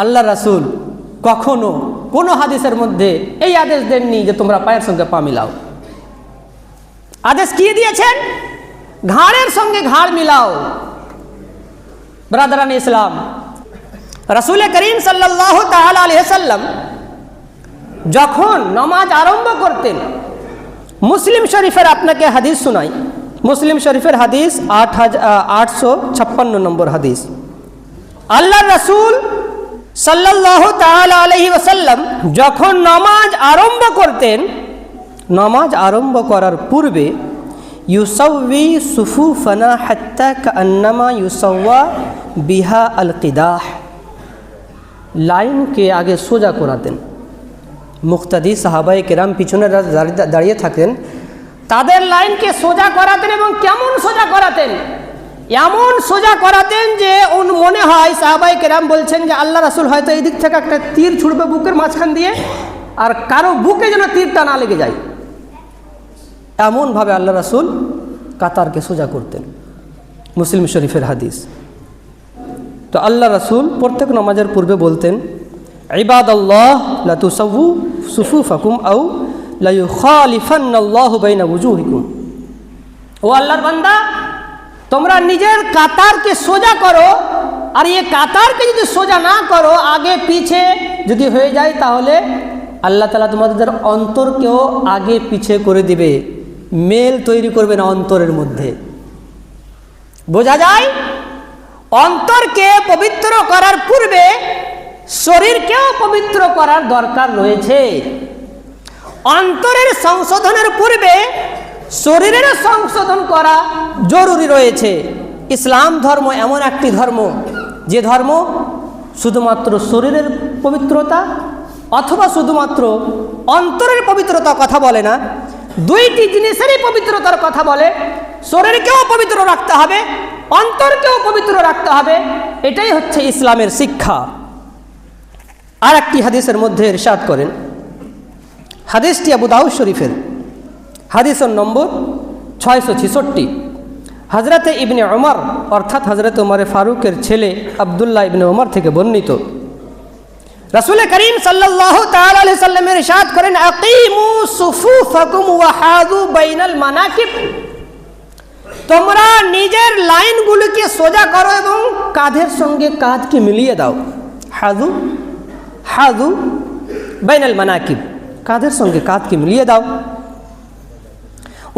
আল্লাহ রাসুল কখনো কোনো হাদিসের মধ্যে এই আদেশ দেননি যে তোমরা পায়ের সঙ্গে পা মিলাও। আদেশ কি দিয়েছেন? ঘাড়ের সঙ্গে ঘাড় মিলাও। ব্রাদারান ইসলাম, রাসুল করিম সাল্লাহ তাল্লাম যখন নমাজ আরম্ভ করতেন, মুসলিম শরীফের আপনাকে হাদিস শোনাই। মুসলিম শরীফের হাদিস আট হাজার আটশো ছাপ্পান্ন নম্বর হাদিস। আল্লাহ রসুল সাল্লাহ আলহি ওসাল্লাম যখন নমাজ আরম্ভ করতেন, নমাজ আরম্ভ করার পূর্বে ইউসৌবি সুফু ফনা হাত্তা কান্নামা ইউসৌয়া বিহা আল কিদাহ লাইনকে আগে সোজা করাতেন। মুক্তাদি সাহাবাই কেরাম পিছনে দাঁড়িয়ে থাকেন তাদের লাইনকে সোজা করাতেন এবং কেমন সোজা করাতেন? এমন সোজা করাতেন যে ওন মনে হয় সাহাবাই কেরাম বলছেন যে আল্লাহ রাসুল হয়তো এই দিক থেকে একটা তীর ছুড়বে বুকের মাঝখান দিয়ে, আর কারও বুকে যেন তীরটা না লেগে যায়। এমনভাবে আল্লাহ রাসুল কাতারকে সোজা করতেন। মুসলিম শরীফের হাদিস। তো আল্লাহ রাসুল প্রত্যেক নমাজের পূর্বে বলতেন ইবাদ আল্লাহ লাতুসু সুফু ফাকুম আউ লাইউ খালিফান্নাল্লাহু বাইনা উজুহিকুম ও আল্লাহর বান্দা তোমরা নিজের কাতারকে সোজা করো, আর এই কাতারকে যদি সোজা না করো, আগে পিছে যদি হয়ে যায় তাহলে আল্লাহ তালা তোমাদের অন্তরকেও আগে পিছে করে দিবে। মেল তৈরি করবে না অন্তরের মধ্যে। বোঝা যায়? অন্তরকে পবিত্র করার পূর্বে শরীরকেও পবিত্র করার দরকার রয়েছে। অন্তরের সংশোধনের পূর্বে শরীরের সংশোধন করা জরুরি রয়েছে। ইসলাম ধর্ম এমন একটি ধর্ম, যে ধর্ম শুধুমাত্র শরীরের পবিত্রতা অথবা শুধুমাত্র অন্তরের পবিত্রতা কথা বলে না, দুইটি জিনিসেরই পবিত্রতার কথা বলে। শরীরকেও পবিত্র রাখতে হবে, অন্তরকেও পবিত্র রাখতে হবে, এটাই হচ্ছে ইসলামের শিক্ষা। আর একটি হাদিসের মধ্যে ইরশাদ করেন। হাদিসটি আবু দাউদ শরীফের। হাদিসের নম্বর ছয়শো ছেষট্টি। হজরতে ইবনে ওমর অর্থাৎ হজরত ওমরে ফারুকের ছেলে আবদুল্লাহ ইবনে ওমর থেকে বর্ণিত। রাসুল করিম সাল্লাহ সাল্লামের ইরশাদ করেন মানাকিব। তোমরা নিজের লাইনগুলোকে সোজা করো এবং কাঁধের সঙ্গে কাঁধকে মিলিয়ে দাও। হাদু হাদু বাইনাল মানাকিব। কাঁধের সঙ্গে কাঁধকে মিলিয়ে দাও।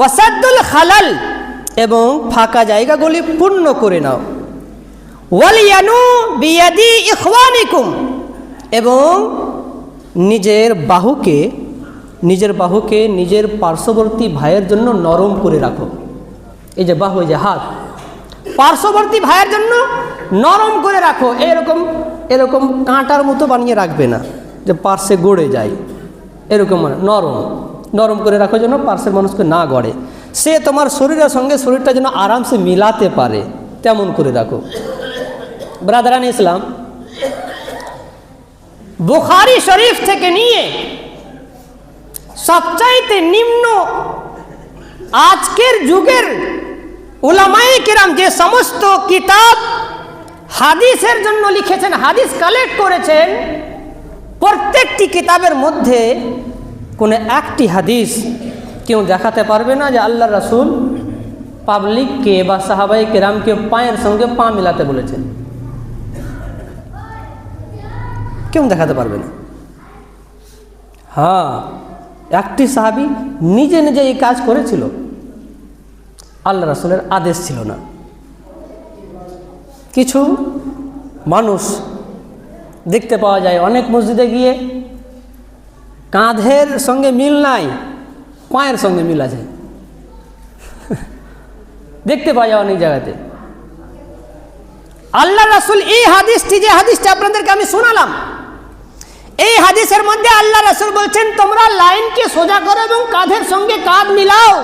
ওয়াসাদ্দুল খালাল, এবং ফাঁকা জায়গাগুলি পূর্ণ করে নাও। ওয়ালিয়ানু বিয়াদি ইখওয়ানিকুম, এবং নিজের বাহুকে নিজের বাহুকে নিজের পার্শ্ববর্তী ভাইয়ের জন্য নরম করে রাখো। এই যে বাহু যে হাত, পার্শ্ববর্তী ভাইয়ের জন্য নরম করে রাখো। এরকম এরকম কাঁটার মতো বানিয়ে রাখবে না, যে পার্শ্বে গড়ে যায়। এরকম মানে নরম। নরম করে রাখো যেন পার্শ্বের মানুষকে না গড়ে। সে তোমার শরীরের সঙ্গে শরীরটা যেন আরামসে মিলাতে পারে, তেমন করে রাখো। ব্রাদারান ইসলাম, বুখারি শরীফ থেকে নিয়ে সবচাইতে নিম্ন আজকের যুগের উলামায়ে কিরাম যে সমস্ত কিতাব হাদিসের জন্য লিখেছেন, হাদিস কালেক্ট করেছেন, প্রত্যেকটি কিতাবের মধ্যে কোনো একটি হাদিস কেউ দেখাতে পারবে না যে আল্লাহ রাসুল পাবলিককে বা সাহাবাই কেরামকে পায়ের সঙ্গে পা মিলাতে বলেছেন। কেউ দেখাতে পারবে না। হ্যাঁ একটি সাহাবি নিজে নিজে এই কাজ করেছিল। আল্লাহ রাসুলের আদেশ ছিল না। কিছু মানুষ দেখতে পাওয়া যায়, অনেক মসজিদে গিয়ে কাঁধের সঙ্গে মিল নাই, পায়ের সঙ্গে মিল আছে। দেখতে পাওয়া যায় অনেক জায়গাতে। আল্লাহ রাসুল এই হাদিসটি, যে হাদিসটা আপনাদেরকে আমি শোনালাম, এই হাদিসের মধ্যে আল্লাহ রাসুল বলছেন, তোমরা লাইনকে সোজা করো এবং কাঁধের সঙ্গে কাঁধ মিলাও।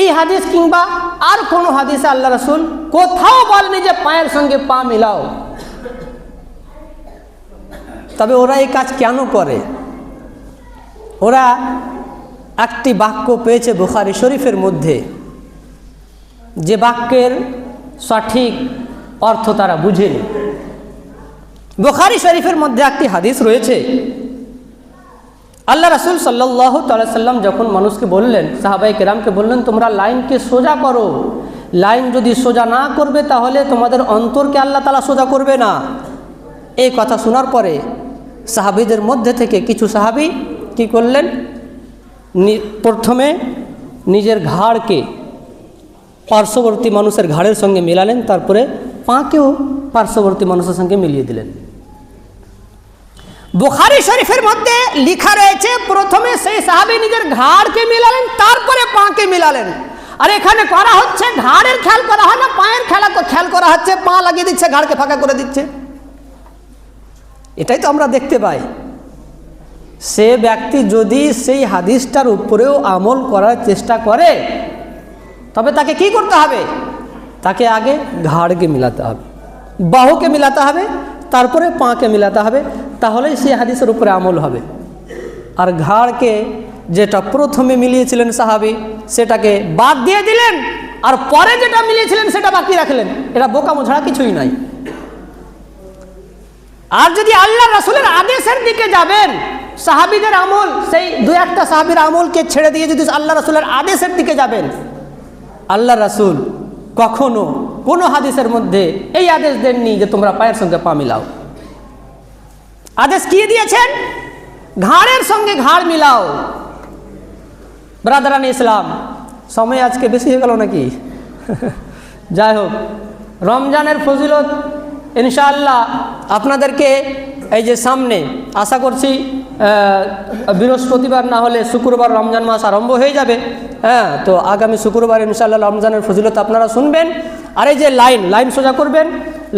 এই হাদিস কিংবা আর কোনো হাদিসে আল্লাহ রসুল কোথাও বলেনি যে পায়ের সঙ্গে পা মিলাও। তবে ওরা এই কাজ কেন করে? ওরা একটি বাক্য পেয়েছে বুখারি শরীফের মধ্যে, যে বাক্যের সঠিক অর্থ তারা বুঝেনি। বুখারি শরীফের মধ্যে একটি হাদিস রয়েছে। আল্লাহ রাসুল সাল্লাহ সাল্লাম যখন মানুষকে বললেন সাহাবাই কেরামকে বললেন, তোমরা লাইনকে সোজা করো। লাইন যদি সোজা না করবে, তাহলে তোমাদের অন্তরকে আল্লাহ তালা সোজা করবে না। এই কথা শোনার পরে সাহাবিদের মধ্যে থেকে কিছু সাহাবি কি করলেন? প্রথমে নিজের ঘাড়কে পার্শ্ববর্তী মানুষের ঘাড়ের সঙ্গে মেলালেন, তারপরে পাকেও পার্শ্ববর্তী মানুষের সঙ্গে মিলিয়ে দিলেন। বুখারি শরীফের মধ্যে লেখা রয়েছে, প্রথমে সেই সাহাবি নিজের ঘাড়কে মিলালেন, তারপরে পাকে মিলালেন। আর এখানে করা হচ্ছে, ঘাড়ের খেয়াল করা হয় না, পায়ের খেলা খেয়াল করা হচ্ছে, পা লাগিয়ে দিচ্ছে, ঘাড়কে ফাঁকা করে দিচ্ছে। এটাই তো আমরা দেখতে পাই। সে ব্যক্তি যদি সেই হাদিসটার উপরেও আমল করার চেষ্টা করে, তবে তাকে কি করতে হবে? তাকে আগে ঘাড়কে মিলাতে হবে, বাহুকে মিলাতে হবে, তারপরে পাকে মিলাতে হবে, তাহলেই সেই হাদিসের উপরে আমল হবে। আর ঘাড়কে যেটা প্রথমে মিলিয়েছিলেন সাহাবি, সেটাকে বাদ দিয়ে দিলেন, আর পরে যেটা মিলিয়েছিলেন সেটা বাকি রাখলেন। এটা বোকামো ছাড়া কিছুই নাই। আর যদি আল্লাহ রাসুলের আদেশের দিকে যাবেন, সাহাবিদের আমল, সেই দু একটা সাহাবির আমলকে ছেড়ে দিয়ে যদি আল্লাহ রাসুলের আদেশের দিকে যাবেন আল্লাহ রাসুল কখনো কোনো হাদিসের মধ্যে এই আদেশ দেননি যে তোমরা পায়ের সঙ্গে পা মিলাও। আদেশ কি দিয়েছেন? ঘাড়ের সঙ্গে ঘাড় মিলাও। ব্রাদারান ইসলাম, সময় আজকে বেশি হয়ে গেল নাকি? যাই হোক, রমজানের ফজিলত ইনশাআল্লাহ আপনাদেরকে এই যে সামনে আশা করছি বৃহস্পতিবার না হলে শুক্রবার রমজান মাস আরম্ভ হয়ে যাবে। হ্যাঁ তো আগামী শুক্রবার ইনশাআল্লাহ রমজানের ফজিলত আপনারা শুনবেন। আর এই যে লাইন লাইন সোজা করবেন।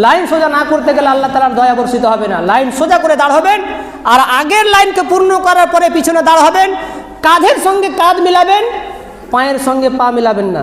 লাইন সোজা না করতে গেলে আল্লাহ তালার দয়া বর্ষিত হবে না। লাইন সোজা করে দাঁড় হবেন আর আগের লাইনকে পূর্ণ করার পরে পিছনে দাঁড় হবেন। কাঁধের সঙ্গে কাঁধ মিলাবেন, পায়ের সঙ্গে পা মিলাবেন না।